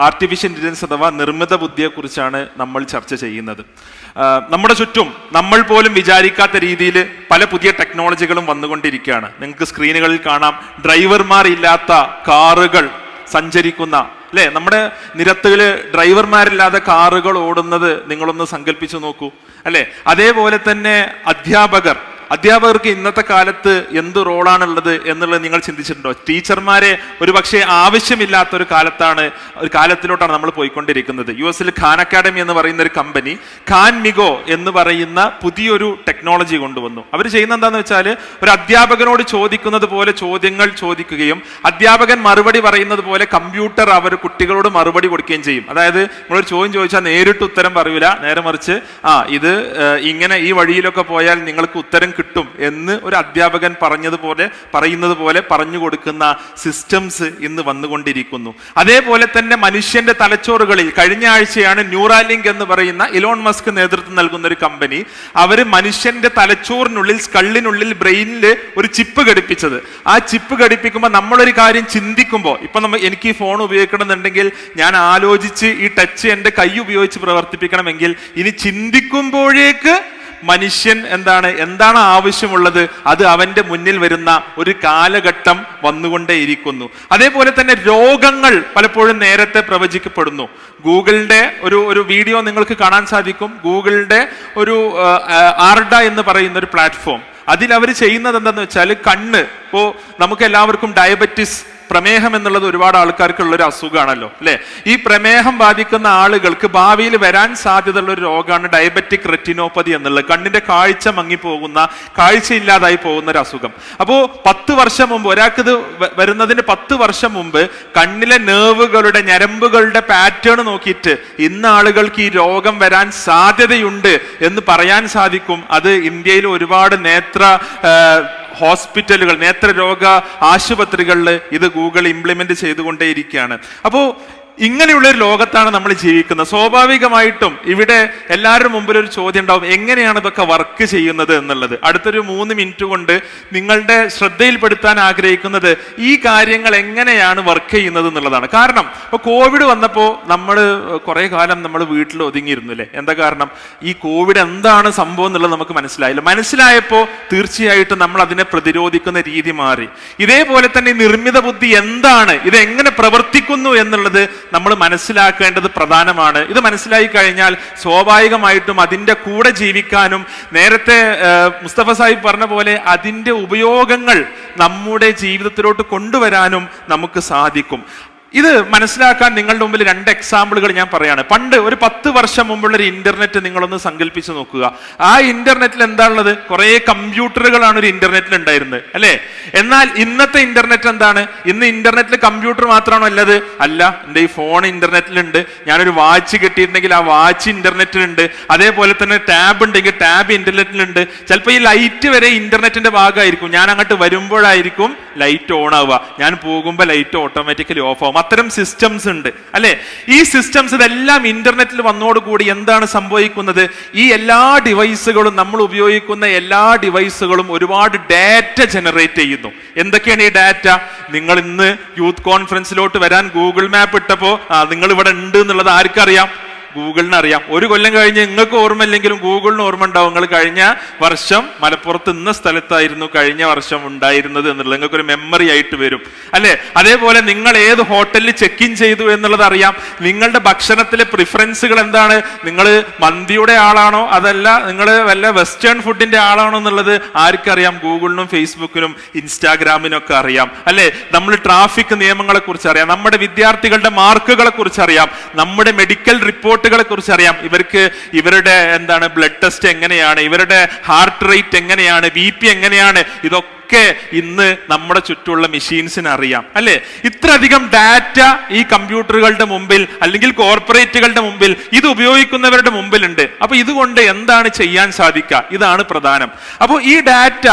Artificial intelligence അഥവാ നിർമ്മിത ബുദ്ധിയെക്കുറിച്ചാണ് നമ്മൾ ചർച്ച ചെയ്യുന്നത്. നമ്മുടെ ചുറ്റും നമ്മൾ പോലും വിചാരിക്കാത്ത രീതിയിൽ പല പുതിയ ടെക്നോളജികളും വന്നുകൊണ്ടിരിക്കുകയാണ്. നിങ്ങൾക്ക് സ്ക്രീനുകളിൽ കാണാം. ഡ്രൈവർമാർ ഇല്ലാത്ത കാറുകൾ സഞ്ചരിക്കുന്ന അല്ലെ? നമ്മുടെ നിരത്തുകൾ ഡ്രൈവർമാരില്ലാതെ കാറുകൾ ഓടുന്നത് നിങ്ങളൊന്ന് സങ്കല്പിച്ചു നോക്കൂ. അല്ലെ? അതേപോലെ തന്നെ അധ്യാപകർ അധ്യാപകർക്ക് ഇന്നത്തെ കാലത്ത് എന്ത് റോളാണുള്ളത് എന്നുള്ളത് നിങ്ങൾ ചിന്തിച്ചിട്ടുണ്ടോ? ടീച്ചർമാരെ ഒരു പക്ഷേ ആവശ്യമില്ലാത്ത ഒരു കാലത്താണ് ഒരു കാലത്തിലോട്ടാണ് നമ്മൾ പോയിക്കൊണ്ടിരിക്കുന്നത്. യു എസിൽ ഖാൻ അക്കാഡമി എന്ന് പറയുന്ന ഒരു കമ്പനി ഖാൻ മിഗോ എന്ന് പറയുന്ന പുതിയൊരു ടെക്നോളജി കൊണ്ടുവന്നു. അവർ ചെയ്യുന്ന എന്താന്ന് വെച്ചാൽ ഒരു അധ്യാപകനോട് ചോദിക്കുന്നത് പോലെ ചോദ്യങ്ങൾ ചോദിക്കുകയും അധ്യാപകൻ മറുപടി പറയുന്നത് പോലെ കമ്പ്യൂട്ടർ അവർ കുട്ടികളോട് മറുപടി കൊടുക്കുകയും ചെയ്യും. അതായത് നമ്മളൊരു ചോദ്യം ചോദിച്ചാൽ നേരിട്ട് ഉത്തരം പറയൂല. നേരെ മറിച്ച് ആ ഇത് ഇങ്ങനെ ഈ വഴിയിലൊക്കെ പോയാൽ നിങ്ങൾക്ക് ഉത്തരം കിട്ടും എന്ന് ഒരു അധ്യാപകൻ പറഞ്ഞതുപോലെ പറയുന്നത് പോലെ പറഞ്ഞു കൊടുക്കുന്ന സിസ്റ്റംസ് ഇന്ന് വന്നുകൊണ്ടിരിക്കുന്നു. അതേപോലെ തന്നെ മനുഷ്യന്റെ തലച്ചോറുകളിൽ കഴിഞ്ഞ ആഴ്ചയാണ് ന്യൂറാലിങ്ക് എന്ന് പറയുന്ന ഇലോൺ മസ്ക് നേതൃത്വം നൽകുന്ന ഒരു കമ്പനി അവർ മനുഷ്യന്റെ തലച്ചോറിനുള്ളിൽ സ്കള്ളിനുള്ളിൽ ബ്രെയിനിൽ ഒരു ചിപ്പ് ഘടിപ്പിച്ചത്. ആ ചിപ്പ് ഘടിപ്പിക്കുമ്പോൾ നമ്മളൊരു കാര്യം ചിന്തിക്കുമ്പോൾ ഇപ്പൊ നമ്മൾ എനിക്ക് ഈ ഫോൺ ഉപയോഗിക്കണമെന്നുണ്ടെങ്കിൽ ഞാൻ ആലോചിച്ച് ഈ ടച്ച് എന്റെ കൈ ഉപയോഗിച്ച് പ്രവർത്തിപ്പിക്കണമെങ്കിൽ ഇനി ചിന്തിക്കുമ്പോഴേക്ക് മനുഷ്യൻ എന്താണ് എന്താണ് ആവശ്യമുള്ളത് അത് അവന്റെ മുന്നിൽ വരുന്ന ഒരു കാലഘട്ടം വന്നുകൊണ്ടേയിരിക്കുന്നു. അതേപോലെ തന്നെ രോഗങ്ങൾ പലപ്പോഴും നേരത്തെ പ്രവചിക്കപ്പെടുന്നു. ഗൂഗിളിന്റെ ഒരു ഒരു വീഡിയോ നിങ്ങൾക്ക് കാണാൻ സാധിക്കും. ഗൂഗിളിന്റെ ഒരു ആർഡ എന്ന് പറയുന്ന ഒരു പ്ലാറ്റ്ഫോം. അതിൽ അവർ ചെയ്യുന്നത് എന്താണെന്ന് വെച്ചാൽ കണ്ണ്. ഇപ്പോൾ നമുക്ക് എല്ലാവർക്കും ഡയബറ്റിസ് പ്രമേഹം എന്നുള്ളത് ഒരുപാട് ആൾക്കാർക്കുള്ള ഒരു അസുഖമാണല്ലോ അല്ലെ? ഈ പ്രമേഹം ബാധിക്കുന്ന ആളുകൾക്ക് ഭാവിയിൽ വരാൻ സാധ്യതയുള്ള ഒരു രോഗമാണ് ഡയബറ്റിക് റെറ്റിനോപ്പതി എന്നുള്ളത്. കണ്ണിന്റെ കാഴ്ച മങ്ങിപ്പോകുന്ന കാഴ്ചയില്ലാതായി പോകുന്ന ഒരു അസുഖം. അപ്പോ പത്ത് വർഷം മുമ്പ് ഒരാൾക്ക് ഇത് വരുന്നതിന് പത്ത് വർഷം മുമ്പ് കണ്ണിലെ നേവുകളുടെ ഞരമ്പുകളുടെ പാറ്റേൺ നോക്കിയിട്ട് ഇന്ന് ആളുകൾക്ക് ഈ രോഗം വരാൻ സാധ്യതയുണ്ട് എന്ന് പറയാൻ സാധിക്കും. അത് ഇന്ത്യയിൽ ഒരുപാട് നേത്ര ഹോസ്പിറ്റലുകൾ നേത്രരോഗ ആശുപത്രികളിൽ ഇത് ഗൂഗിൾ ഇംപ്ലിമെന്റ് ചെയ്തുകൊണ്ടേയിരിക്കുകയാണ്. അപ്പോൾ ഇങ്ങനെയുള്ള ഒരു ലോകത്താണ് നമ്മൾ ജീവിക്കുന്നത്. സ്വാഭാവികമായിട്ടും ഇവിടെ എല്ലാവരുടെ മുമ്പിൽ ഒരു ചോദ്യം ഉണ്ടാവും. എങ്ങനെയാണ് ഇതൊക്കെ വർക്ക് ചെയ്യുന്നത് എന്നുള്ളത്? അടുത്തൊരു മൂന്ന് മിനിറ്റ് കൊണ്ട് നിങ്ങളുടെ ശ്രദ്ധയിൽപ്പെടുത്താൻ ആഗ്രഹിക്കുന്നത് ഈ കാര്യങ്ങൾ എങ്ങനെയാണ് വർക്ക് ചെയ്യുന്നത് എന്നുള്ളതാണ്. കാരണം ഇപ്പൊ കോവിഡ് വന്നപ്പോൾ നമ്മൾ കുറേ കാലം നമ്മൾ വീട്ടിൽ ഒതുങ്ങിയിരുന്നു അല്ലേ? എന്താ കാരണം? ഈ കോവിഡ് എന്താണ് സംഭവം എന്നുള്ളത് നമുക്ക് മനസ്സിലായില്ല. മനസ്സിലായപ്പോൾ തീർച്ചയായിട്ടും നമ്മൾ അതിനെ പ്രതിരോധിക്കുന്ന രീതി മാറി. ഇതേപോലെ തന്നെ നിർമ്മിത ബുദ്ധി എന്താണ്? ഇത് എങ്ങനെ പ്രവർത്തിക്കുന്നു എന്നുള്ളത് നമ്മൾ മനസ്സിലാക്കേണ്ടത് പ്രധാനമാണ്. ഇത് മനസ്സിലായി കഴിഞ്ഞാൽ സ്വാഭാവികമായിട്ടും അതിന്റെ കൂടെ ജീവിക്കാനും നേരത്തെ മുസ്തഫ സാഹിബ് പറഞ്ഞ പോലെ അതിന്റെ ഉപയോഗങ്ങൾ നമ്മുടെ ജീവിതത്തിലോട്ട് കൊണ്ടുവരാനും നമുക്ക് സാധിക്കും. ഇത് മനസ്സിലാക്കാൻ നിങ്ങളുടെ മുമ്പിൽ രണ്ട് എക്സാമ്പിളുകൾ ഞാൻ പറയാണ്. പണ്ട് ഒരു പത്ത് വർഷം മുമ്പുള്ള ഒരു ഇന്റർനെറ്റ് നിങ്ങളൊന്ന് സങ്കല്പിച്ച് നോക്കുക. ആ ഇന്റർനെറ്റിൽ എന്താണുള്ളത്? കുറെ കമ്പ്യൂട്ടറുകളാണ് ഒരു ഇന്റർനെറ്റിൽ ഉണ്ടായിരുന്നത് അല്ലേ? എന്നാൽ ഇന്നത്തെ ഇന്റർനെറ്റ് എന്താണ്? ഇന്ന് ഇന്റർനെറ്റിൽ കമ്പ്യൂട്ടർ മാത്രമാണോ അല്ലത് അല്ല എന്റെ ഈ ഫോൺ ഇന്റർനെറ്റിലുണ്ട് ഞാനൊരു വാച്ച് കിട്ടിയിട്ടുണ്ടെങ്കിൽ ആ വാച്ച് ഇന്റർനെറ്റിലുണ്ട് അതേപോലെ തന്നെ ടാബ് ഉണ്ടെങ്കിൽ ടാബ് ഇന്റർനെറ്റിലുണ്ട് ചിലപ്പോൾ ഈ ലൈറ്റ് വരെ ഇന്റർനെറ്റിന്റെ ഭാഗമായിരിക്കും. ഞാൻ അങ്ങോട്ട് വരുമ്പോഴായിരിക്കും ലൈറ്റ് ഓൺ ആവുക. ഞാൻ പോകുമ്പോൾ ലൈറ്റ് ഓട്ടോമാറ്റിക്കലി ഓഫ് ആവും. അത്തരം സിസ്റ്റംസ് ഉണ്ട്. അല്ലെ? ഈ സിസ്റ്റംസ് ഇതെല്ലാം ഇന്റർനെറ്റിൽ വന്നോടുകൂടി എന്താണ് സംഭവിക്കുന്നത്? ഈ എല്ലാ ഡിവൈസുകളും നമ്മൾ ഉപയോഗിക്കുന്ന എല്ലാ ഡിവൈസുകളും ഒരുപാട് ഡാറ്റ ജനറേറ്റ് ചെയ്യുന്നു. എന്തൊക്കെയാണ് ഈ ഡാറ്റ നിങ്ങൾ ഇന്ന് യൂത്ത് കോൺഫറൻസിലോട്ട് വരാൻ ഗൂഗിൾ മാപ്പ് ഇട്ടപ്പോ ആ, നിങ്ങൾ ഇവിടെ ഉണ്ട് എന്നുള്ളത് ആർക്കറിയാം? ഗൂഗിളിന് അറിയാം ഒരു കൊല്ലം കഴിഞ്ഞ് നിങ്ങൾക്ക് ഓർമ്മയില്ലെങ്കിലും ഗൂഗിളിന് ഓർമ്മ ഉണ്ടാവും. നിങ്ങൾ കഴിഞ്ഞ വർഷം മലപ്പുറത്ത് ഇന്ന സ്ഥലത്തായിരുന്നു കഴിഞ്ഞ വർഷം ഉണ്ടായിരുന്നത് എന്നുള്ളത്. നിങ്ങൾക്ക് ഒരു മെമ്മറി ആയിട്ട് വരും. അല്ലെ? അതേപോലെ നിങ്ങൾ ഏത് ഹോട്ടലിൽ ചെക്ക് ഇൻ ചെയ്തു എന്നുള്ളത് അറിയാം. നിങ്ങളുടെ ഭക്ഷണത്തിലെ പ്രിഫറൻസുകൾ എന്താണ്? നിങ്ങൾ മന്തിയുടെ ആളാണോ? അതല്ല നിങ്ങൾ വല്ല വെസ്റ്റേൺ ഫുഡിന്റെ ആളാണോ എന്നുള്ളത് ആർക്കറിയാം. ഗൂഗിളിനും ഫേസ്ബുക്കിനും ഇൻസ്റ്റാഗ്രാമിനും ഒക്കെ അറിയാം. അല്ലെ? നമ്മൾ ട്രാഫിക് നിയമങ്ങളെ കുറിച്ച് അറിയാം. നമ്മുടെ വിദ്യാർത്ഥികളുടെ മാർക്കുകളെ കുറിച്ച് അറിയാം. നമ്മുടെ മെഡിക്കൽ റിപ്പോർട്ടുകളെ കുറിച്ച് അറിയാം. ഇവർക്ക് ഇവരുടെ എന്താണ് ബ്ലഡ് ടെസ്റ്റ് എങ്ങനെയാണ് ഇവരുടെ ഹാർട്ട് റേറ്റ് എങ്ങനെയാണ് ബി പി എങ്ങനെയാണ് ഇതൊക്കെ ഇന്ന് നമ്മുടെ ചുറ്റുമുള്ള മെഷീൻസിന് അറിയാം. അല്ലെ? ഇത്രയധികം ഡാറ്റ ഈ കമ്പ്യൂട്ടറുകളുടെ മുമ്പിൽ അല്ലെങ്കിൽ കോർപ്പറേറ്റുകളുടെ മുമ്പിൽ ഇത് ഉപയോഗിക്കുന്നവരുടെ മുമ്പിലുണ്ട്. അപ്പൊ ഇതുകൊണ്ട് എന്താണ് ചെയ്യാൻ സാധിക്കുക? ഇതാണ് പ്രധാനം. അപ്പോൾ ഈ ഡാറ്റ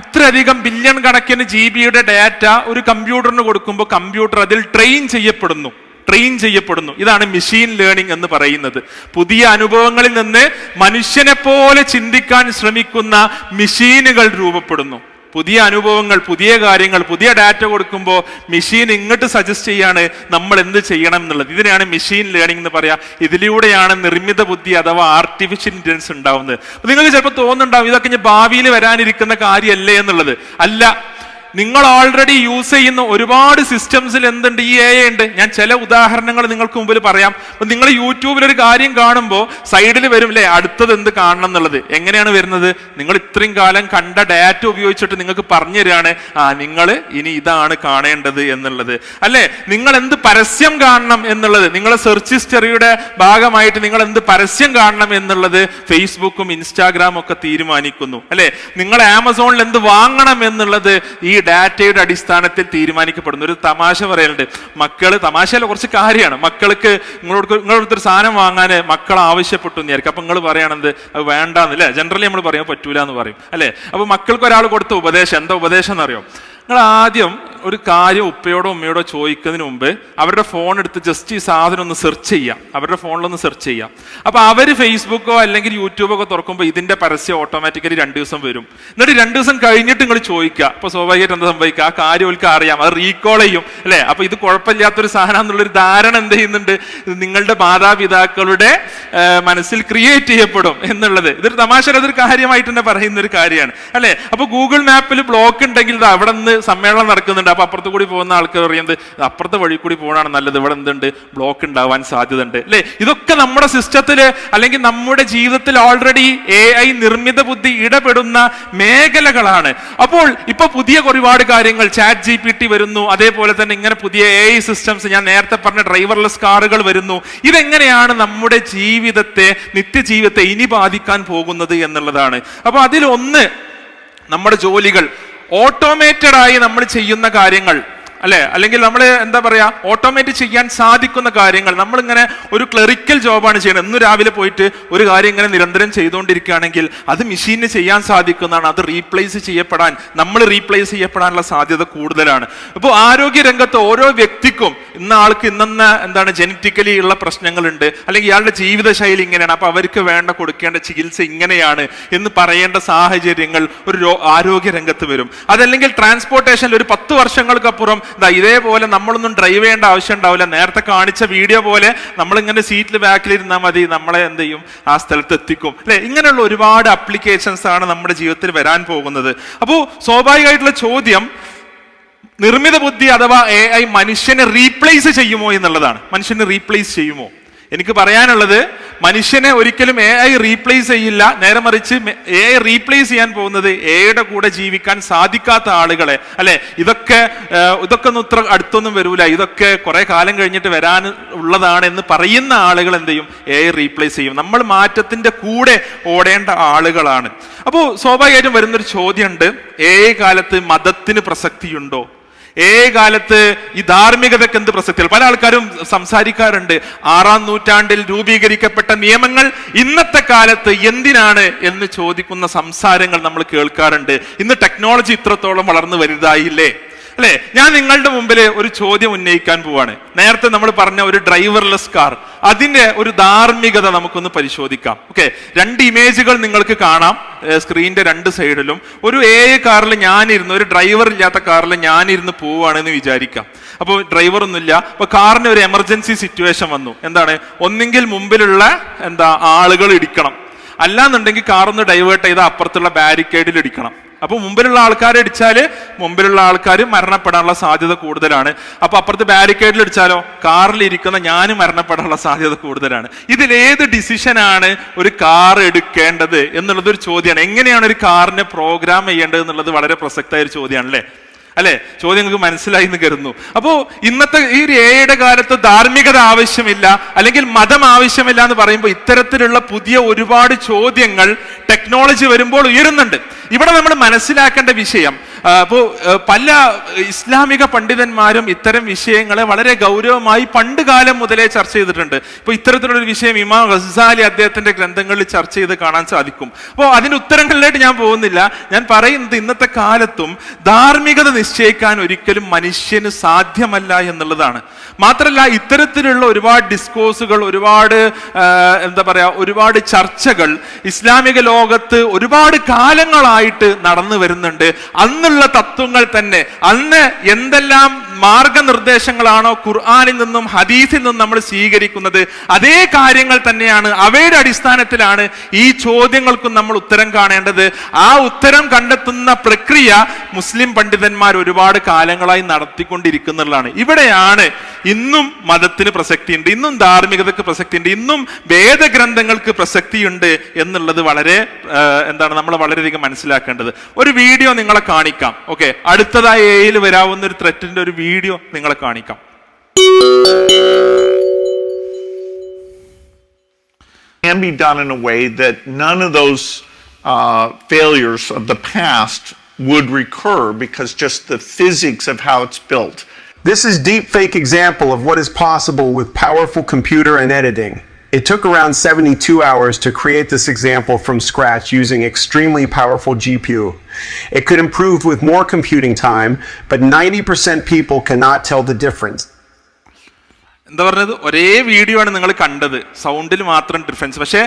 ഇത്രയധികം ബില്യൺ കണക്കിന് ജി ബിയുടെ ഡാറ്റ ഒരു കമ്പ്യൂട്ടറിന് കൊടുക്കുമ്പോൾ കമ്പ്യൂട്ടർ അതിൽ ട്രെയിൻ ചെയ്യപ്പെടുന്നു. ട്രെയിൻ ചെയ്യപ്പെടുന്നു. ഇതാണ് മെഷീൻ ലേണിംഗ് എന്ന് പറയുന്നത്. പുതിയ അനുഭവങ്ങളിൽ നിന്ന് മനുഷ്യനെ പോലെ ചിന്തിക്കാൻ ശ്രമിക്കുന്ന മെഷീനുകൾ രൂപപ്പെടുന്നു. പുതിയ അനുഭവങ്ങൾ പുതിയ കാര്യങ്ങൾ പുതിയ ഡാറ്റ കൊടുക്കുമ്പോൾ മെഷീൻ ഇങ്ങോട്ട് സജസ്റ്റ് ചെയ്യാണ് നമ്മൾ എന്ത് ചെയ്യണം എന്നുള്ളത്. ഇതിനെയാണ് മെഷീൻ ലേണിംഗ് എന്ന് പറയാ. ഇതിലൂടെയാണ് നിർമ്മിത ബുദ്ധി അഥവാ ആർട്ടിഫിഷ്യൽ ഇന്റലിജൻസ് ഉണ്ടാവുന്നത്. നിങ്ങൾക്ക് ചിലപ്പോൾ തോന്നുന്നുണ്ടാവും ഇതൊക്കെ ഭാവിയിൽ വരാനിരിക്കുന്ന കാര്യമല്ലേ എന്നുള്ളത്. അല്ല നിങ്ങൾ ഓൾറെഡി യൂസ് ചെയ്യുന്ന ഒരുപാട് സിസ്റ്റംസിൽ എന്തുണ്ട്? ഈ എ ഉണ്ട്. ഞാൻ ചില ഉദാഹരണങ്ങൾ നിങ്ങൾക്ക് മുമ്പിൽ പറയാം. അപ്പൊ നിങ്ങൾ യൂട്യൂബിൽ ഒരു കാര്യം കാണുമ്പോൾ സൈഡിൽ വരും അല്ലേ അടുത്തത് എന്ത് കാണണം എന്നുള്ളത്. എങ്ങനെയാണ് വരുന്നത്? നിങ്ങൾ ഇത്രയും കാലം കണ്ട ഡാറ്റ ഉപയോഗിച്ചിട്ട് നിങ്ങൾക്ക് പറഞ്ഞു തരികയാണ് ആ നിങ്ങൾ ഇനി ഇതാണ് കാണേണ്ടത് എന്നുള്ളത്. അല്ലെ? നിങ്ങൾ എന്ത് പരസ്യം കാണണം എന്നുള്ളത്? നിങ്ങളെ സെർച്ച് ഹിസ്റ്ററിയുടെ ഭാഗമായിട്ട് നിങ്ങൾ എന്ത് പരസ്യം കാണണം എന്നുള്ളത് ഫേസ്ബുക്കും ഇൻസ്റ്റാഗ്രാമും ഒക്കെ തീരുമാനിക്കുന്നു. അല്ലെ? നിങ്ങൾ ആമസോണിൽ എന്ത് വാങ്ങണം എന്നുള്ളത് ഈ ഡാറ്റയുടെ അടിസ്ഥാനത്തിൽ തീരുമാനിക്കപ്പെടുന്നു. ഒരു തമാശ പറയലുണ്ട്. മക്കൾ തമാശയല്ല കുറച്ച് കാര്യമാണ്. മക്കൾക്ക് നിങ്ങളോട് നിങ്ങളോടൊരു സാധനം വാങ്ങാൻ മക്കൾ ആവശ്യപ്പെട്ടു എന്ന് അപ്പൊ നിങ്ങൾ പറയണത് അത് വേണ്ടാന്ന് അല്ലേ? ജനറലി നമ്മൾ പറയാൻ പറ്റൂല എന്ന് പറയും. അല്ലേ? അപ്പോൾ മക്കൾക്ക് ഒരാൾ കൊടുത്ത ഉപദേശം എന്താ ഉപദേശം എന്നറിയോ നിങ്ങൾ ആദ്യം ഒരു കാര്യം ഉപ്പയോടോ ഉമ്മയോടോ ചോദിക്കുന്നതിന് മുമ്പ് അവരുടെ ഫോൺ എടുത്ത് ജസ്റ്റ് ഈ സാധനം ഒന്ന് സെർച്ച് ചെയ്യാം. അവരുടെ ഫോണിലൊന്ന് സെർച്ച് ചെയ്യാം. അപ്പൊ അവർ ഫേസ്ബുക്കോ അല്ലെങ്കിൽ യൂട്യൂബോ ഒക്കെ തുറക്കുമ്പോൾ ഇതിന്റെ പരസ്യം ഓട്ടോമാറ്റിക്കലി രണ്ട് ദിവസം വരും. എന്നിട്ട് രണ്ട് ദിവസം കഴിഞ്ഞിട്ട് നിങ്ങൾ ചോദിക്കുക. അപ്പൊ സ്വാഭാവികമായിട്ട് എന്താ സംഭവിക്കുക? ആ കാര്യം അവർക്ക് അറിയാം. അത് റീകോൾ ചെയ്യും. അല്ലെ? അപ്പൊ ഇത് കുഴപ്പമില്ലാത്തൊരു സാധനം എന്നുള്ളൊരു ധാരണ എന്ത് ചെയ്യുന്നുണ്ട്? നിങ്ങളുടെ മാതാപിതാക്കളുടെ മനസ്സിൽ ക്രിയേറ്റ് ചെയ്യപ്പെടും എന്നുള്ളത്. ഇതൊരു തമാശ അതൊരു കാര്യമായിട്ട് തന്നെ പറയുന്ന ഒരു കാര്യമാണ്. അല്ലെ? അപ്പൊ ഗൂഗിൾ മാപ്പിൽ ബ്ലോക്ക് ഉണ്ടെങ്കിൽ അവിടെ നിന്ന് സമ്മേളനം നടക്കുന്നുണ്ട്. അപ്പൊ അപ്പുറത്ത് കൂടി പോകുന്ന ആൾക്കാർ പറയുന്നത് അപ്പുറത്തെ വഴി കൂടി പോകണമാണ് നല്ലത്. ഇവിടെ എന്തുണ്ട്? ബ്ലോക്ക് ഉണ്ടാവാൻ സാധ്യതയുണ്ട്. അല്ലെ? ഇതൊക്കെ നമ്മുടെ സിസ്റ്റത്തിൽ അല്ലെങ്കിൽ നമ്മുടെ ജീവിതത്തിൽ ഓൾറെഡി എ ഐ നിർമ്മിത ബുദ്ധി ഇടപെടുന്ന മേഖലകളാണ്. അപ്പോൾ ഇപ്പൊ പുതിയ ഒരുപാട് കാര്യങ്ങൾ ചാറ്റ് ജി പി ടി വരുന്നു. അതേപോലെ തന്നെ ഇങ്ങനെ പുതിയ എ ഐ സിസ്റ്റംസ് ഞാൻ നേരത്തെ പറഞ്ഞ ഡ്രൈവർലെസ് കാറുകൾ വരുന്നു. ഇതെങ്ങനെയാണ് നമ്മുടെ ജീവിതത്തെ നിത്യജീവിതത്തെ ഇനി ബാധിക്കാൻ പോകുന്നത് എന്നുള്ളതാണ്. അപ്പൊ അതിലൊന്ന് നമ്മുടെ ജോലികൾ. ഓട്ടോമേറ്റഡ് ആയി നമ്മൾ ചെയ്യുന്ന കാര്യങ്ങൾ. അല്ലെ? അല്ലെങ്കിൽ നമ്മൾ എന്താ പറയാ ഓട്ടോമേറ്റ് ചെയ്യാൻ സാധിക്കുന്ന കാര്യങ്ങൾ. നമ്മൾ ഇങ്ങനെ ഒരു ക്ലറിക്കൽ ജോബാണ് ചെയ്യുന്നത്. ഇന്ന് രാവിലെ പോയിട്ട് ഒരു കാര്യം ഇങ്ങനെ നിരന്തരം ചെയ്തുകൊണ്ടിരിക്കുകയാണെങ്കിൽ അത് മെഷീനിന് ചെയ്യാൻ സാധിക്കുന്നതാണ്. അത് റീപ്ലേസ് ചെയ്യപ്പെടാൻ നമ്മൾ റീപ്ലേസ് ചെയ്യപ്പെടാനുള്ള സാധ്യത കൂടുതലാണ്. അപ്പോൾ ആരോഗ്യ രംഗത്ത് ഓരോ വ്യക്തിക്കും ഇന്ന ആൾക്ക് ഇന്നെന്ന എന്താണ് ജനറ്റിക്കലി ഉള്ള പ്രശ്നങ്ങളുണ്ട്. അല്ലെങ്കിൽ ഇയാളുടെ ജീവിതശൈലി ഇങ്ങനെയാണ്. അപ്പൊ അവർക്ക് വേണ്ട കൊടുക്കേണ്ട ചികിത്സ ഇങ്ങനെയാണ് എന്ന് പറയേണ്ട സാഹചര്യങ്ങൾ ഒരു ആരോഗ്യ രംഗത്ത് വരും. അതല്ലെങ്കിൽ ട്രാൻസ്പോർട്ടേഷനിൽ ഒരു പത്ത് വർഷങ്ങൾക്കപ്പുറം ദാ ഇതേപോലെ നമ്മളൊന്നും ഡ്രൈവ് ചെയ്യേണ്ട ആവശ്യം ഉണ്ടാവില്ല. നേരത്തെ കാണിച്ച വീഡിയോ പോലെ നമ്മൾ ഇങ്ങനെ സീറ്റിൽ ബാക്കിലിരുന്നാൽ മതി. നമ്മളെ എന്ത് ചെയ്യും? ആ സ്ഥലത്ത് എത്തിക്കും. അല്ലെ? ഇങ്ങനെയുള്ള ഒരുപാട് അപ്ലിക്കേഷൻസ് ആണ് നമ്മുടെ ജീവിതത്തിൽ വരാൻ പോകുന്നത്. അപ്പോൾ സ്വാഭാവികമായിട്ടുള്ള ചോദ്യം നിർമ്മിത ബുദ്ധി അഥവാ എ ഐ മനുഷ്യനെ റീപ്ലേസ് ചെയ്യുമോ എന്നുള്ളതാണ്. മനുഷ്യനെ റീപ്ലേസ് ചെയ്യുമോ? എനിക്ക് പറയാനുള്ളത് മനുഷ്യനെ ഒരിക്കലും എ ഐ റീപ്ലേസ് ചെയ്യില്ല. നേരെ മറിച്ച് എ ഐ റീപ്ലേസ് ചെയ്യാൻ പോകുന്നത് എയുടെ കൂടെ ജീവിക്കാൻ സാധിക്കാത്ത ആളുകളെ. അല്ലെ? ഇതൊക്കെ ഇതൊക്കെ ഒന്നും ഇത്ര അടുത്തൊന്നും വരൂല. ഇതൊക്കെ കുറെ കാലം കഴിഞ്ഞിട്ട് വരാൻ ഉള്ളതാണ് എന്ന് പറയുന്ന ആളുകൾ എന്ത് ചെയ്യും? എ ഐ റീപ്ലേസ് ചെയ്യും. നമ്മൾ മാറ്റത്തിന്റെ കൂടെ ഓടേണ്ട ആളുകളാണ്. അപ്പോൾ സ്വാഭാവികമായിട്ടും വരുന്നൊരു ചോദ്യമുണ്ട്. ഏ കാലത്ത് മതത്തിന് പ്രസക്തിയുണ്ടോ? ഏ കാലത്ത് ഈ ധാർമ്മികതയ്ക്ക് എന്ത് പ്രസക്തി പല ആൾക്കാരും സംസാരിക്കാറുണ്ട്. ആറാം നൂറ്റാണ്ടിൽ രൂപീകരിക്കപ്പെട്ട നിയമങ്ങൾ ഇന്നത്തെ കാലത്ത് എന്തിനാണ് എന്ന് ചോദിക്കുന്ന സംസാരങ്ങൾ നമ്മൾ കേൾക്കാറുണ്ട്. ഇന്ന് ടെക്നോളജി ഇത്രത്തോളം വളർന്നു വലുതായില്ലേ? അല്ലെ? ഞാൻ നിങ്ങളുടെ മുമ്പിൽ ഒരു ചോദ്യം ഉന്നയിക്കാൻ പോവാണ്. നേരത്തെ നമ്മൾ പറഞ്ഞ ഒരു ഡ്രൈവർലെസ് കാർ അതിന്റെ ഒരു ധാർമ്മികത നമുക്കൊന്ന് പരിശോധിക്കാം. ഓക്കെ രണ്ട് ഇമേജുകൾ നിങ്ങൾക്ക് കാണാം. സ്ക്രീനിന്റെ രണ്ട് സൈഡിലും ഒരു എ കാറിൽ ഞാനിരുന്ന് ഒരു ഡ്രൈവർ ഇല്ലാത്ത കാറിൽ ഞാനിരുന്ന് പോവുകയാണെന്ന് വിചാരിക്കാം. അപ്പോൾ ഡ്രൈവർ ഒന്നുമില്ല. അപ്പൊ കാറിന് ഒരു എമർജൻസി സിറ്റുവേഷൻ വന്നു. എന്താണ്? ഒന്നെങ്കിൽ മുമ്പിലുള്ള എന്താ ആളുകൾ ഇടിക്കണം. അല്ലാന്നുണ്ടെങ്കിൽ കാറൊന്ന് ഡൈവേർട്ട് ചെയ്ത് അപ്പുറത്തുള്ള ബാരിക്കേഡിൽ ഇടിക്കണം. അപ്പൊ മുമ്പിലുള്ള ആൾക്കാരെ ഇടിച്ചാൽ മുമ്പിലുള്ള ആൾക്കാർ മരണപ്പെടാനുള്ള സാധ്യത കൂടുതലാണ്. അപ്പൊ അപ്പുറത്ത് ബാരിക്കേഡിൽ ഇടിച്ചാലോ? കാറിൽ ഇരിക്കുന്ന ഞാൻ മരണപ്പെടാനുള്ള സാധ്യത കൂടുതലാണ്. ഇതിൽ ഏത് ഡിസിഷനാണ് ഒരു കാർ എടുക്കേണ്ടത് എന്നുള്ളത് ഒരു ചോദ്യമാണ്. എങ്ങനെയാണ് ഒരു കാറിനെ പ്രോഗ്രാം ചെയ്യേണ്ടത് എന്നുള്ളത് വളരെ പ്രസക്തമായ ഒരു ചോദ്യമാണ് അല്ലേ അല്ലെ? ചോദ്യം നിങ്ങൾക്ക് മനസ്സിലായി എന്ന് കരുതുന്നു. അപ്പോ ഇന്നത്തെ ഈ ഒരു ഏയുടെ കാലത്ത് ധാർമ്മികത ആവശ്യമില്ല അല്ലെങ്കിൽ മതം ആവശ്യമില്ല എന്ന് പറയുമ്പോൾ ഇത്തരത്തിലുള്ള പുതിയ ഒരുപാട് ചോദ്യങ്ങൾ ടെക്നോളജി വരുമ്പോൾ ഉയരുന്നുണ്ട്. ഇവിടെ നമ്മൾ മനസ്സിലാക്കേണ്ട വിഷയം അപ്പോൾ പല ഇസ്ലാമിക പണ്ഡിതന്മാരും ഇത്തരം വിഷയങ്ങളെ വളരെ ഗൗരവമായി പണ്ട് കാലം മുതലേ ചർച്ച ചെയ്തിട്ടുണ്ട്. ഇപ്പൊ ഇത്തരത്തിലുള്ള വിഷയം ഇമാം ഗസാലി അദ്ദേഹത്തിന്റെ ഗ്രന്ഥങ്ങളിൽ ചർച്ച ചെയ്ത് കാണാൻ സാധിക്കും. അപ്പോ അതിന് ഉത്തരങ്ങളിലായിട്ട് ഞാൻ പോകുന്നില്ല. ഞാൻ പറയുന്നത് ഇന്നത്തെ കാലത്തും ധാർമ്മികത നിശ്ചയിക്കാൻ ഒരിക്കലും മനുഷ്യന് സാധ്യമല്ല എന്നുള്ളതാണ്. മാത്രമല്ല ഇത്തരത്തിലുള്ള ഒരുപാട് ഡിസ്കോഴ്സുകൾ ഒരുപാട് എന്താ പറയാ ഒരുപാട് ചർച്ചകൾ ഇസ്ലാമിക ലോകത്ത് ഒരുപാട് കാലങ്ങളായിട്ട് നടന്നു വരുന്നുണ്ട്. അന്നുള്ള തത്വങ്ങൾ തന്നെ. അന്ന് എന്തെല്ലാം മാർഗനിർദ്ദേശങ്ങളാണോ ഖുർആാനിൽ നിന്നും ഹദീസിൽ നിന്നും നമ്മൾ സ്വീകരിക്കുന്നത്? അതേ കാര്യങ്ങൾ തന്നെയാണ് അവയുടെ അടിസ്ഥാനത്തിലാണ് ഈ ചോദ്യങ്ങൾക്കും നമ്മൾ ഉത്തരം കാണേണ്ടത്. ആ ഉത്തരം കണ്ടെത്തുന്ന പ്രക്രിയ മുസ്ലിം പണ്ഡിതന്മാർ ഒരുപാട് കാലങ്ങളായി നടത്തിക്കൊണ്ടിരിക്കുന്നുള്ളതാണ്. ഇവിടെയാണ് ഇന്നും മതത്തിന് പ്രസക്തിയുണ്ട് ഇന്നും ധാർമ്മികതയ്ക്ക് പ്രസക്തിയുണ്ട് ഇന്നും വേദഗ്രന്ഥങ്ങൾക്ക് പ്രസക്തിയുണ്ട് എന്നുള്ളത് വളരെ എന്താണ് നമ്മൾ വളരെയധികം മനസ്സിലാക്കേണ്ടത്. ഒരു വീഡിയോ നിങ്ങളെ കാണിക്കാം ഓക്കെ? അടുത്തതായി എയിൽ വരാവുന്ന ഒരു ത്രെറ്റിന്റെ ഒരു വീഡിയോ നിങ്ങളെ കാണിക്കാം can be done in a way that none of those uh, failures of the past would recur because just the physics of how it's built. This is deepfake example of what is possible with powerful computer and editing. It took around 72 hours to create this example from scratch using extremely powerful GPU. It could improve with more computing time, but 90% people cannot tell the difference. എന്താ പറഞ്ഞത് ഒരേ video ആണ് നിങ്ങൾ കണ്ടത് സൗണ്ടിൽ മാത്രം difference പക്ഷേ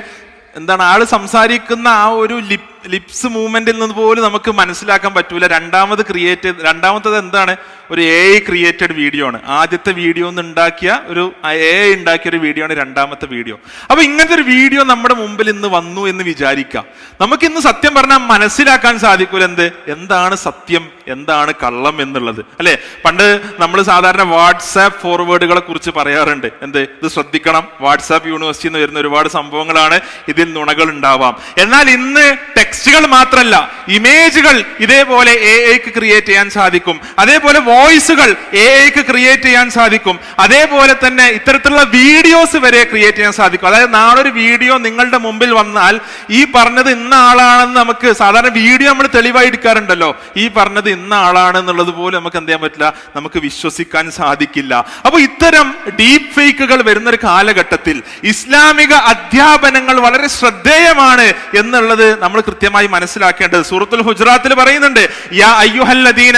എന്താണ് ആൾ സംസാരിക്കുന്ന ആ ഒരു ലിപ് ലിപ്സ് മൂവ്മെന്റിൽ നിന്ന് പോലും നമുക്ക് മനസ്സിലാക്കാൻ പറ്റൂല. രണ്ടാമത് ക്രിയേറ്റ് രണ്ടാമത്തത് എന്താണ്? ഒരു എ ഐ ക്രിയേറ്റഡ് വീഡിയോ ആണ്. ആദ്യത്തെ വീഡിയോ ഒന്ന് ഉണ്ടാക്കിയ ഒരു എ ഐ ഉണ്ടാക്കിയ ഒരു വീഡിയോ ആണ് രണ്ടാമത്തെ വീഡിയോ അപ്പൊ ഇങ്ങനത്തെ ഒരു വീഡിയോ നമ്മുടെ മുമ്പിൽ ഇന്ന് വന്നു എന്ന് വിചാരിക്കാം. നമുക്ക് ഇന്ന് സത്യം പറഞ്ഞാൽ മനസ്സിലാക്കാൻ സാധിക്കൂല. എന്ത്? എന്താണ് സത്യം? എന്താണ് കള്ളം എന്നുള്ളത്. അല്ലെ? പണ്ട് നമ്മൾ സാധാരണ വാട്സാപ്പ് ഫോർവേഡുകളെ കുറിച്ച് പറയാറുണ്ട്. എന്ത്? ഇത് ശ്രദ്ധിക്കണം. വാട്സാപ്പ് യൂണിവേഴ്സിറ്റി എന്ന് വരുന്ന ഒരുപാട് സംഭവങ്ങളാണ് ഇതിൽ നുണകൾ ഉണ്ടാവാം. എന്നാൽ ഇന്ന് ടെക്സ്റ്റുകൾ മാത്രമല്ല ഇമേജുകൾ ഇതേപോലെ എ ഐക്ക് ക്രിയേറ്റ് ചെയ്യാൻ സാധിക്കും. അതേപോലെ വോയിസുകൾ എ ഐക്ക് ക്രിയേറ്റ് ചെയ്യാൻ സാധിക്കും. അതേപോലെ തന്നെ ഇത്തരത്തിലുള്ള വീഡിയോസ് വരെ ക്രിയേറ്റ് ചെയ്യാൻ സാധിക്കും. അതായത് നാളെ ഒരു വീഡിയോ നിങ്ങളുടെ മുമ്പിൽ വന്നാൽ ഈ പറഞ്ഞത് ഇന്ന ആളാണെന്ന് നമുക്ക് സാധാരണ വീഡിയോ നമ്മൾ തെളിവായി എടുക്കാറുണ്ടല്ലോ. ഈ പറഞ്ഞത് ഇന്ന ആളാണ് എന്നുള്ളത് പോലും നമുക്ക് എന്ത് ചെയ്യാൻ പറ്റില്ല. നമുക്ക് വിശ്വസിക്കാൻ സാധിക്കില്ല. അപ്പൊ ഇത്തരം ഡീപ് ഫേക്കുകൾ വരുന്ന ഒരു കാലഘട്ടത്തിൽ ഇസ്ലാമിക അധ്യാപനങ്ങൾ വളരെ ശ്രദ്ധേയമാണ് എന്നുള്ളത് നമ്മൾ കൃത്യമായി മനസ്സിലാക്കേണ്ടത്. സൂറത്തുൽ ഹുജറാത്തിൽ പറയുന്നുണ്ട് യാ അയ്യുഹല്ലദീന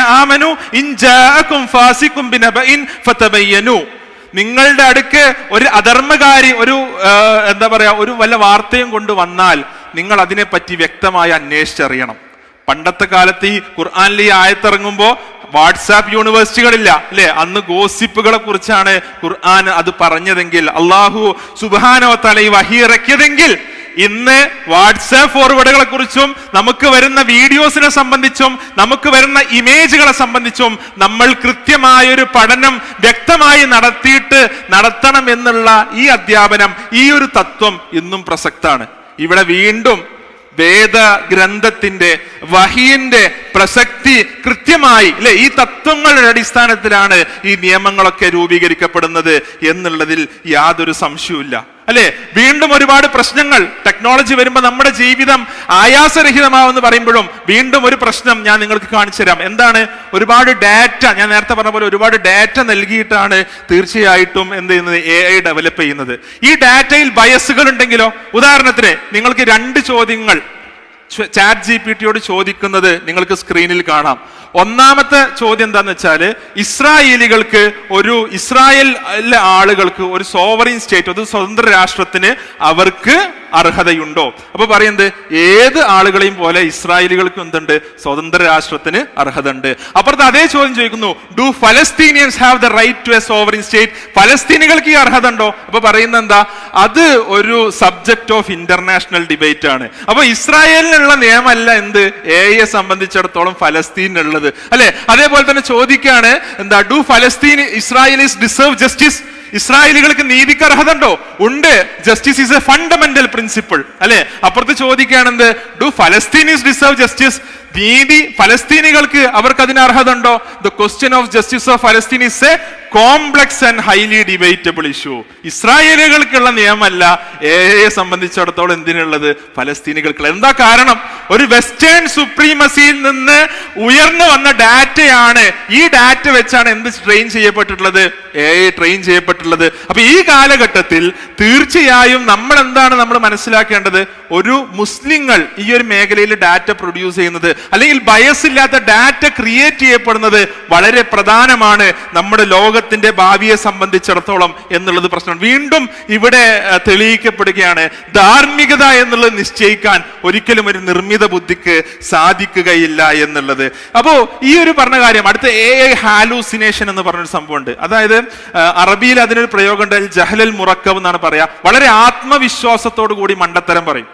നിങ്ങളുടെ അടുക്ക് ഒരു അധർമ്മകാരി ഒരു എന്താ പറയാ ഒരു വല്ല വാർത്തയും കൊണ്ട് വന്നാൽ നിങ്ങൾ അതിനെപ്പറ്റി വ്യക്തമായി അന്വേഷിച്ചറിയണം. പണ്ടത്തെ കാലത്ത് ഈ ഖുർആാനിൽ ഈ ആയത്തിറങ്ങുമ്പോ വാട്സാപ്പ് യൂണിവേഴ്സിറ്റികളില്ല അല്ലെ? അന്ന് ഗോസിപ്പുകളെ കുറിച്ചാണ് ഖുർആൻ അത് പറഞ്ഞതെങ്കിൽ അള്ളാഹു സുബാനോ തല ഈ വഹി ഇറക്കിയതെങ്കിൽ ഇന്ന് വാട്സാപ്പ് ഫോർവേഡുകളെ കുറിച്ചും നമുക്ക് വരുന്ന വീഡിയോസിനെ സംബന്ധിച്ചും നമുക്ക് വരുന്ന ഇമേജുകളെ സംബന്ധിച്ചും നമ്മൾ കൃത്യമായൊരു പഠനം വ്യക്തമായി നടത്തിയിട്ട് നടത്തണം എന്നുള്ള ഈ അധ്യാപനം ഈ ഒരു തത്വം ഇന്നും പ്രസക്താണ്. ഇവിടെ വീണ്ടും വേദ ഗ്രന്ഥത്തിന്റെ വഹിയന്റെ പ്രസക്തി കൃത്യമായി അല്ലെ ഈ തത്വങ്ങളുടെ അടിസ്ഥാനത്തിലാണ് ഈ നിയമങ്ങളൊക്കെ രൂപീകരിക്കപ്പെടുന്നത് എന്നുള്ളതിൽ യാതൊരു സംശയവുമില്ല. അല്ലെ? വീണ്ടും ഒരുപാട് പ്രശ്നങ്ങൾ. ടെക്നോളജി വരുമ്പോൾ നമ്മുടെ ജീവിതം ആയാസരഹിതമാവെന്ന് പറയുമ്പോഴും വീണ്ടും ഒരു പ്രശ്നം ഞാൻ നിങ്ങൾക്ക് കാണിച്ചു തരാം. എന്താണ്? ഒരുപാട് ഡാറ്റ ഞാൻ നേരത്തെ പറഞ്ഞ പോലെ ഒരുപാട് ഡാറ്റ നൽകിയിട്ടാണ് തീർച്ചയായിട്ടും എന്ത് ചെയ്യുന്നത്? എ ഐ ഡെവലപ്പ് ചെയ്യുന്നത്. ഈ ഡാറ്റയിൽ ബയസുകൾ ഉണ്ടെങ്കിലോ ഉദാഹരണത്തിന് നിങ്ങൾക്ക് രണ്ട് ചോദ്യങ്ങൾ ചാറ്റ് ജി പി ടിയോട് ചോദിക്കുന്നത് നിങ്ങൾക്ക് സ്ക്രീനിൽ കാണാം. ഒന്നാമത്തെ ചോദ്യം എന്താന്ന് വെച്ചാൽ ഇസ്രായേലികൾക്ക് ഒരു ഇസ്രായേലിലെ ആളുകൾക്ക് ഒരു സോവറിൻ സ്റ്റേറ്റ് ഒരു സ്വതന്ത്ര രാഷ്ട്രത്തിന് അവർക്ക് അർഹതയുണ്ടോ? അപ്പൊ പറയുന്നത് ഏത് ആളുകളെയും പോലെ ഇസ്രായേലികൾക്കും എന്തുണ്ട്? സ്വതന്ത്ര രാഷ്ട്രത്തിന് അർഹത ഉണ്ട് അപ്പുറത്ത് അതേ ചോദ്യം ചോദിക്കുന്നു do Palestinians have the right to a sovereign state ഫലസ്തീനികൾക്ക് ഈ അർഹത ഉണ്ടോ? അപ്പൊ പറയുന്നത് എന്താ? അത് ഒരു സബ്ജക്ട് ഓഫ് ഇന്റർനാഷണൽ ഡിബേറ്റ് ആണ്. അപ്പൊ ഇസ്രായേലിനുള്ള നിയമമല്ല എന്ത്? എയെ സംബന്ധിച്ചിടത്തോളം ഫലസ്തീനുള്ളത് അല്ലെ? അതേപോലെ തന്നെ ചോദിക്കുകയാണ് എന്താ ഡു ഫലസ്തീൻ ഇസ്രായേലീസ് ഡിസേർവ് ജസ്റ്റിസ്? ഇസ്രായേലികൾക്ക് നീതിക്ക് അർഹത ഉണ്ടോ. ഉണ്ട് justice is a fundamental principle അല്ലെ? അപ്പുറത്ത് ചോദിക്കുകയാണെന്ത്? ഡു ഫലസ്തീനീസ് ഡിസേർവ് ജസ്റ്റിസ് നീതി ഫലസ്തീനികൾക്ക് അവർക്ക് അതിന് അർഹത ഉണ്ടോ the question of justice of Palestine is a complex and highly debatable issue ഇസ്രായേലുകൾക്കുള്ള നിയമമല്ല ഏയെ സംബന്ധിച്ചിടത്തോളം എന്തിനുള്ളത്? ഫലസ്തീനികൾക്കുള്ള. എന്താ കാരണം? ഒരു വെസ്റ്റേൺ സുപ്രീമസിയിൽ നിന്ന് ഉയർന്നു വന്ന ഡാറ്റയാണ് ഈ ഡാറ്റ വെച്ചാണ് എന്ത് ട്രെയിൻ ചെയ്യപ്പെട്ടിട്ടുള്ളത്? എ ട്രെയിൻ ചെയ്യപ്പെട്ടിട്ടുള്ളത് അപ്പൊ ഈ കാലഘട്ടത്തിൽ തീർച്ചയായും നമ്മൾ എന്താണ് നമ്മൾ മനസ്സിലാക്കേണ്ടത്? ഒരു മുസ്ലിങ്ങൾ ഈ ഒരു മേഖലയിൽ ഡാറ്റ പ്രൊഡ്യൂസ് ചെയ്യുന്നത് അല്ലെങ്കിൽ ബയസ് ഇല്ലാത്ത ഡാറ്റ ക്രിയേറ്റ് ചെയ്യപ്പെടുന്നത് വളരെ പ്രധാനമാണ് നമ്മുടെ ലോകത്തിന്റെ ഭാവിയെ സംബന്ധിച്ചിടത്തോളം എന്നുള്ളത് പ്രശ്നമാണ്. വീണ്ടും ഇവിടെ തെളിയിക്കപ്പെടുകയാണ് ധാർമ്മികത എന്നുള്ളത് നിശ്ചയിക്കാൻ ഒരിക്കലും ഒരു നിർമ്മിത ബുദ്ധിക്ക് സാധിക്കുകയില്ല എന്നുള്ളത്. അപ്പോ ഈ ഒരു പറഞ്ഞ കാര്യം അടുത്ത എ ഐ ഹാലൂസിനേഷൻ എന്ന് പറഞ്ഞൊരു സംഭവമുണ്ട്. അതായത് അറബിയിൽ അതിനൊരു പ്രയോഗമുണ്ട്. ജഹലൽ മുറക്കം എന്നാണ് പറയാ. വളരെ ആത്മവിശ്വാസത്തോടു കൂടി മണ്ടത്തരം പറയും.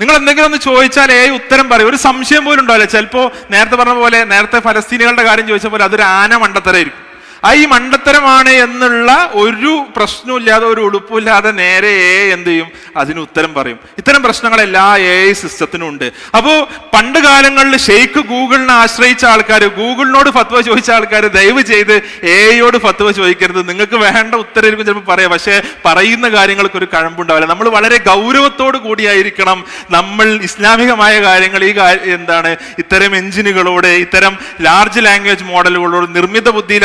നിങ്ങൾ എന്തെങ്കിലും ഒന്ന് ചോദിച്ചാൽ ഏ ഉത്തരം പറയും. ഒരു സംശയം പോലും ഉണ്ടാവില്ല. ചിലപ്പോ നേരത്തെ പറഞ്ഞ പോലെ നേരത്തെ ഫലസ്തീനികളുടെ കാര്യം ചോദിച്ച പോലെ അതൊരു ആന മണ്ടത്തരായിരിക്കും. ആ ഈ മണ്ടത്തരമാണ് എന്നുള്ള ഒരു പ്രശ്നമില്ലാതെ ഒരു ഉളുപ്പില്ലാതെ നേരെ എന്ത് ചെയ്യും? അതിന് ഉത്തരം പറയും. ഇത്തരം പ്രശ്നങ്ങൾ എല്ലാ എ ഐ സിസ്റ്റത്തിനും ഉണ്ട് അപ്പോൾ പണ്ട് കാലങ്ങളിൽ ഷെയ്ഖ് ഗൂഗിളിനെ ആശ്രയിച്ച ആൾക്കാർ ഗൂഗിളിനോട് ഫത്വ ചോദിച്ച ആൾക്കാർ ദയവ് ചെയ്ത് എ ഐയോട് ഫത്വ ചോദിക്കരുത്. നിങ്ങൾക്ക് വേണ്ട ഉത്തരമായിരിക്കും ചിലപ്പോൾ പറയാം. പക്ഷേ പറയുന്ന കാര്യങ്ങൾക്ക് ഒരു കഴമ്പുണ്ടാവില്ല. നമ്മൾ വളരെ ഗൗരവത്തോട് കൂടിയായിരിക്കണം നമ്മൾ ഇസ്ലാമികമായ കാര്യങ്ങൾ ഈ എന്താണ് ഇത്തരം എഞ്ചിനുകളോട് ഇത്തരം ലാർജ് ലാംഗ്വേജ് മോഡലുകളോട് നിർമ്മിത ബുദ്ധിയിൽ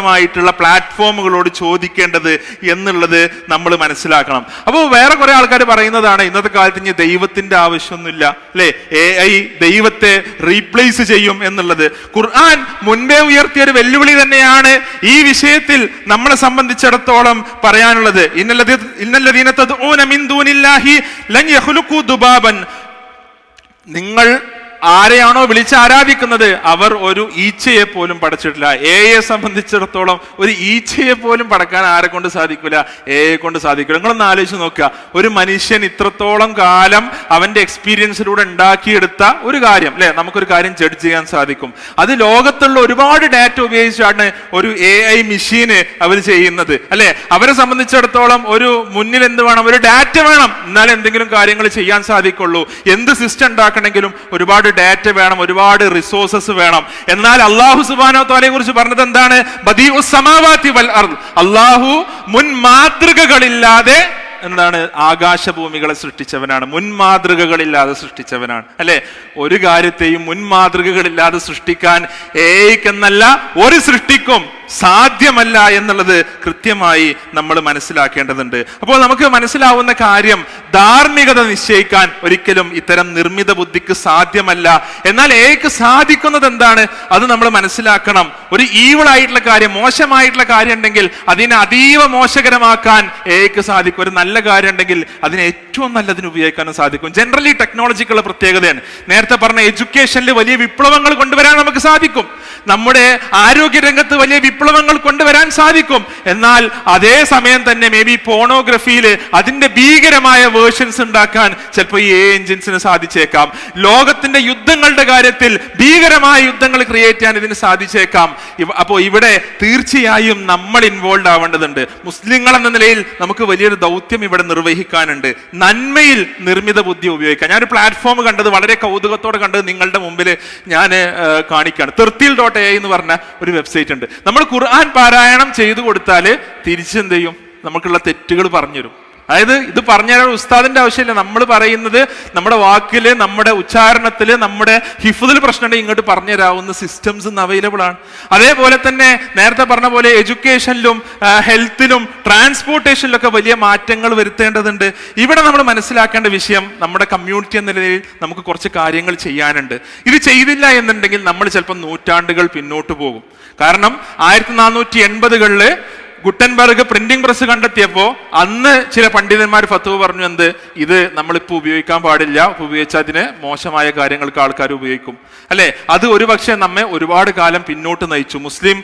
അധിഷ്ഠിതമായിട്ടുള്ള പ്ലാറ്റ്ഫോമുകളോട് ചോദിക്കേണ്ടത് എന്നുള്ളത് നമ്മൾ മനസ്സിലാക്കണം. അപ്പോൾ വേറെ കുറെ ആൾക്കാർ പറയുന്നതാണ് ഇന്നത്തെ കാലത്ത് ഇനി ദൈവത്തിന്റെ ആവശ്യമൊന്നുമില്ല അല്ലെ? എ ഐ ദൈവത്തെ റീപ്ലേസ് ചെയ്യും എന്നുള്ളത്. ഖുർആൻ മുൻപേ ഉയർത്തിയ ഒരു വെല്ലുവിളി തന്നെയാണ് ഈ വിഷയത്തിൽ നമ്മളെ സംബന്ധിച്ചിടത്തോളം പറയാനുള്ളത്. ഇന്നല്ലദീ ഇന്നല്ലദീന തദ്ഊന മിൻ ദൂനില്ലാഹി ലൻ ദുബാബൻ. നിങ്ങൾ ആരെയാണോ വിളിച്ച് ആരാധിക്കുന്നത്? അവർ ഒരു ഈച്ചയെ പോലും പടച്ചിട്ടില്ല. എയെ സംബന്ധിച്ചിടത്തോളം ഒരു ഈച്ചയെ പോലും പടക്കാൻ ആരെ കൊണ്ട് സാധിക്കില്ല എയെ കൊണ്ട് സാധിക്കില്ല നിങ്ങളൊന്ന് ആലോചിച്ച് നോക്കുക. ഒരു മനുഷ്യൻ ഇത്രത്തോളം കാലം അവന്റെ എക്സ്പീരിയൻസിലൂടെ ഉണ്ടാക്കിയെടുത്ത ഒരു കാര്യം അല്ലെ? നമുക്കൊരു കാര്യം ജഡ്ജ് ചെയ്യാൻ സാധിക്കും. അത് ലോകത്തുള്ള ഒരുപാട് ഡാറ്റ ഉപയോഗിച്ചാണ് ഒരു എ ഐ മെഷീന് അവർ ചെയ്യുന്നത് അല്ലെ? അവരെ സംബന്ധിച്ചിടത്തോളം ഒരു മുന്നിൽ എന്ത് വേണം? ഒരു ഡാറ്റ വേണം. എന്നാൽ എന്തെങ്കിലും കാര്യങ്ങൾ ചെയ്യാൻ സാധിക്കുള്ളൂ. എന്ത് സിസ്റ്റം ഉണ്ടാക്കണമെങ്കിലും ഒരുപാട് ഡാറ്റ വേണം ഒരുപാട് റിസോഴ്സസ് വേണം. എന്നാൽ അള്ളാഹു സുബാനോ തോലെ കുറിച്ച് പറഞ്ഞത് എന്താണ്? വൽ അള്ളാഹു മുൻ മാതൃകകളില്ലാതെ എന്താണ് ആകാശഭൂമികളെ സൃഷ്ടിച്ചവനാണ്. മുൻമാതൃകകളില്ലാതെ സൃഷ്ടിച്ചവനാണ്. അല്ലെ? ഒരു കാര്യത്തെയും മുൻമാതൃകകളില്ലാതെ സൃഷ്ടിക്കാൻ ഏയ്ക്കെന്നല്ല ഒരു സൃഷ്ടിക്കും സാധ്യമല്ല എന്നുള്ളത് കൃത്യമായി നമ്മൾ മനസ്സിലാക്കേണ്ടതുണ്ട്. അപ്പോൾ നമുക്ക് മനസ്സിലാവുന്ന കാര്യം ധാർമ്മികത നിശ്ചയിക്കാൻ ഒരിക്കലും ഇത്തരം നിർമ്മിത ബുദ്ധിക്ക് സാധ്യമല്ല. എന്നാൽ ഏക്ക് സാധിക്കുന്നത് എന്താണ്? അത് നമ്മൾ മനസ്സിലാക്കണം. ഒരു ഈവളായിട്ടുള്ള കാര്യം മോശമായിട്ടുള്ള കാര്യം ഉണ്ടെങ്കിൽ അതിനെ അതീവ മോശകരമാക്കാൻ ഏക്ക് സാധിക്കും. ഒരു നല്ല കാര്യം ഉണ്ടെങ്കിൽ അതിനെ ഏറ്റവും നല്ലതിന് ഉപയോഗിക്കാനും സാധിക്കും. ജനറലി ടെക്നോളജിക്കുള്ള പ്രത്യേകതയാണ്. നേരത്തെ പറഞ്ഞ എഡ്യൂക്കേഷനിൽ വലിയ വിപ്ലവങ്ങൾ കൊണ്ടുവരാൻ നമുക്ക് സാധിക്കും. നമ്മുടെ ആരോഗ്യ രംഗത്ത് വലിയ വിപ്ലവങ്ങൾ കൊണ്ടുവരാൻ സാധിക്കും. എന്നാൽ അതേ സമയം തന്നെ മേ ബി പോണോഗ്രഫിയിൽ അതിന്റെ ഭീകരമായ വേർഷൻസ് ഉണ്ടാക്കാൻ ചിലപ്പോൾ ഈ എ എഞ്ചിൻസിന് സാധിച്ചേക്കാം. ലോകത്തിന്റെ യുദ്ധങ്ങളുടെ കാര്യത്തിൽ ഭീകരമായ യുദ്ധങ്ങൾ ക്രിയേറ്റ് ചെയ്യാൻ ഇതിന് സാധിച്ചേക്കാം. അപ്പോൾ അപ്പോ ഇവിടെ തീർച്ചയായും നമ്മൾ ഇൻവോൾവ് ആവേണ്ടതുണ്ട്. മുസ്ലിങ്ങൾ എന്ന നിലയിൽ നമുക്ക് വലിയൊരു ദൗത്യം ഇവിടെ നിർവഹിക്കാനുണ്ട്. നന്മയിൽ നിർമ്മിത ബുദ്ധി ഉപയോഗിക്കാം. ഞാനൊരു പ്ലാറ്റ്ഫോം കണ്ടത് വളരെ കൗതുകത്തോടെ കണ്ടത് നിങ്ങളുടെ മുമ്പിൽ ഞാൻ കാണിക്കുകയാണ് തെർത്തിൽ ഡോട്ട് എ എന്ന് പറഞ്ഞ ഒരു വെബ്സൈറ്റ് ഉണ്ട്. നമ്മൾ ഖുർആൻ പാരായണം ചെയ്തു കൊടുത്താൽ തിരിച്ചെന്ത് ചെയ്യും? നമുക്കുള്ള തെറ്റുകൾ പറഞ്ഞുതരും. അതായത് ഇത് പറഞ്ഞു തരാൻ ഉസ്താദിന്റെ ആവശ്യമില്ല. നമ്മൾ പറയുന്നത് നമ്മുടെ വാക്കിൽ നമ്മുടെ ഉച്ചാരണത്തിൽ നമ്മുടെ ഹിഫുദിൽ പ്രശ്നമുണ്ടെങ്കിൽ ഇങ്ങോട്ട് പറഞ്ഞു തരാവുന്ന സിസ്റ്റംസ് ഇന്ന് അവൈലബിൾ ആണ്. അതേപോലെ തന്നെ നേരത്തെ പറഞ്ഞ പോലെ എഡ്യൂക്കേഷനിലും ഹെൽത്തിലും ട്രാൻസ്പോർട്ടേഷനിലൊക്കെ വലിയ മാറ്റങ്ങൾ വരുത്തേണ്ടതുണ്ട്. ഇവിടെ നമ്മൾ മനസ്സിലാക്കേണ്ട വിഷയം നമ്മുടെ കമ്മ്യൂണിറ്റി എന്ന നിലയിൽ നമുക്ക് കുറച്ച് കാര്യങ്ങൾ ചെയ്യാനുണ്ട്. ഇത് ചെയ്തില്ല എന്നുണ്ടെങ്കിൽ നമ്മൾ ചിലപ്പോൾ നൂറ്റാണ്ടുകൾ പിന്നോട്ട് പോകും. കാരണം ആയിരത്തി നാനൂറ്റി എൺപതുകളിൽ ഗുട്ടൻബർഗ് പ്രിന്റിംഗ് പ്രസ് കണ്ടെത്തിയപ്പോ അന്ന് ചില പണ്ഡിതന്മാർ ഫത്തുവ പറഞ്ഞു എന്ത്? ഇത് നമ്മളിപ്പോൾ ഉപയോഗിക്കാൻ പാടില്ല ഉപയോഗിച്ചാൽ അതിന് മോശമായ കാര്യങ്ങൾക്ക് ആൾക്കാർ ഉപയോഗിക്കും. അല്ലെ? അത് ഒരുപക്ഷെ നമ്മെ ഒരുപാട് കാലം പിന്നോട്ട് നയിച്ചു. മുസ്ലിം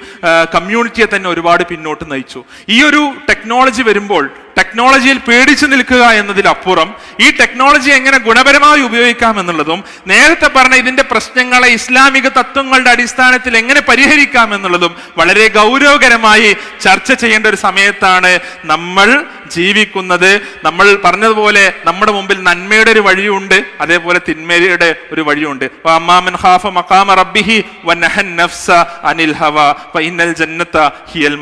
കമ്മ്യൂണിറ്റിയെ തന്നെ ഒരുപാട് പിന്നോട്ട് നയിച്ചു. ഈ ഒരു ടെക്നോളജി വരുമ്പോൾ ടെക്നോളജിയിൽ പേടിച്ചു നിൽക്കുക എന്നതിലപ്പുറം ഈ ടെക്നോളജി എങ്ങനെ ഗുണപരമായി ഉപയോഗിക്കാം എന്നുള്ളതും നേരത്തെ പറഞ്ഞ ഇതിന്റെ പ്രശ്നങ്ങളെ ഇസ്ലാമിക തത്വങ്ങളുടെ അടിസ്ഥാനത്തിൽ എങ്ങനെ പരിഹരിക്കാം എന്നുള്ളതും വളരെ ഗൗരവകരമായി ചർച്ച ചെയ്യേണ്ട ഒരു സമയത്താണ് നമ്മൾ ജീവിക്കുന്നത്. നമ്മൾ പറഞ്ഞതുപോലെ നമ്മുടെ മുമ്പിൽ നന്മയുടെ ഒരു വഴിയുണ്ട് അതേപോലെ തിന്മയുടെ ഒരു വഴിയുണ്ട്. അമ്മാമൻ റബ്ബിഹി അനിൽ ഹവ ഹിയൽ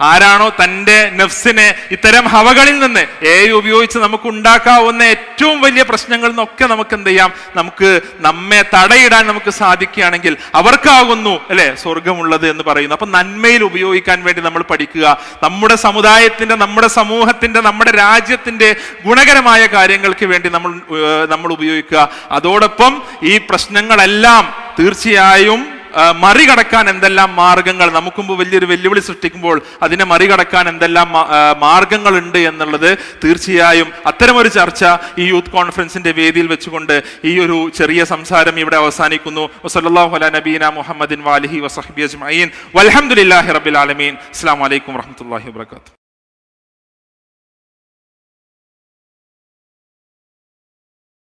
ആരാണോ തന്റെ നഫ്സിനെ ഇത്തരം ഹവകളിൽ നിന്ന് ഏ ഉപയോഗിച്ച് നമുക്ക് ഉണ്ടാക്കാവുന്ന ഏറ്റവും വലിയ പ്രശ്നങ്ങളിൽ നിന്നൊക്കെ നമുക്ക് എന്ത് ചെയ്യാം? നമുക്ക് നമ്മെ തടയിടാൻ നമുക്ക് സാധിക്കുകയാണെങ്കിൽ അവർക്കാകുന്നു അല്ലെ? സ്വർഗമുള്ളത് എന്ന് പറയുന്നു. അപ്പൊ നന്മയിൽ ഉപയോഗിക്കാൻ വേണ്ടി നമ്മൾ പഠിക്കുക. നമ്മുടെ സമുദായത്തിന്റെ നമ്മുടെ സമൂഹത്തിന്റെ നമ്മുടെ രാജ്യത്തിന്റെ ഗുണകരമായ കാര്യങ്ങൾക്ക് വേണ്ടി നമ്മൾ നമ്മൾ ഉപയോഗിക്കുക. അതോടൊപ്പം ഈ പ്രശ്നങ്ങളെല്ലാം തീർച്ചയായും മറികടക്കാൻ എന്തെല്ലാം മാർഗങ്ങൾ നമുക്ക് മുമ്പ് വലിയൊരു വെല്ലുവിളി സൃഷ്ടിക്കുമ്പോൾ അതിനെ മറികടക്കാൻ എന്തെല്ലാം മാർഗങ്ങളുണ്ട് എന്നുള്ളത് തീർച്ചയായും അത്തരമൊരു ചർച്ച ഈ യൂത്ത് കോൺഫറൻസിന്റെ വേദിയിൽ വെച്ചുകൊണ്ട് ഈ ഒരു ചെറിയ സംസാരം ഇവിടെ അവസാനിക്കുന്നു. അലാ നബീന മുഹമ്മദിൻ വാലിഹി വസഹബി അജ്മഈൻ. വൽഹംദുലില്ലാഹി റബ്ബിൽ ആലമീൻ. അസ്സലാമു അലൈക്കും വറഹ്മത്തുള്ളാഹി വബറകാതുഹു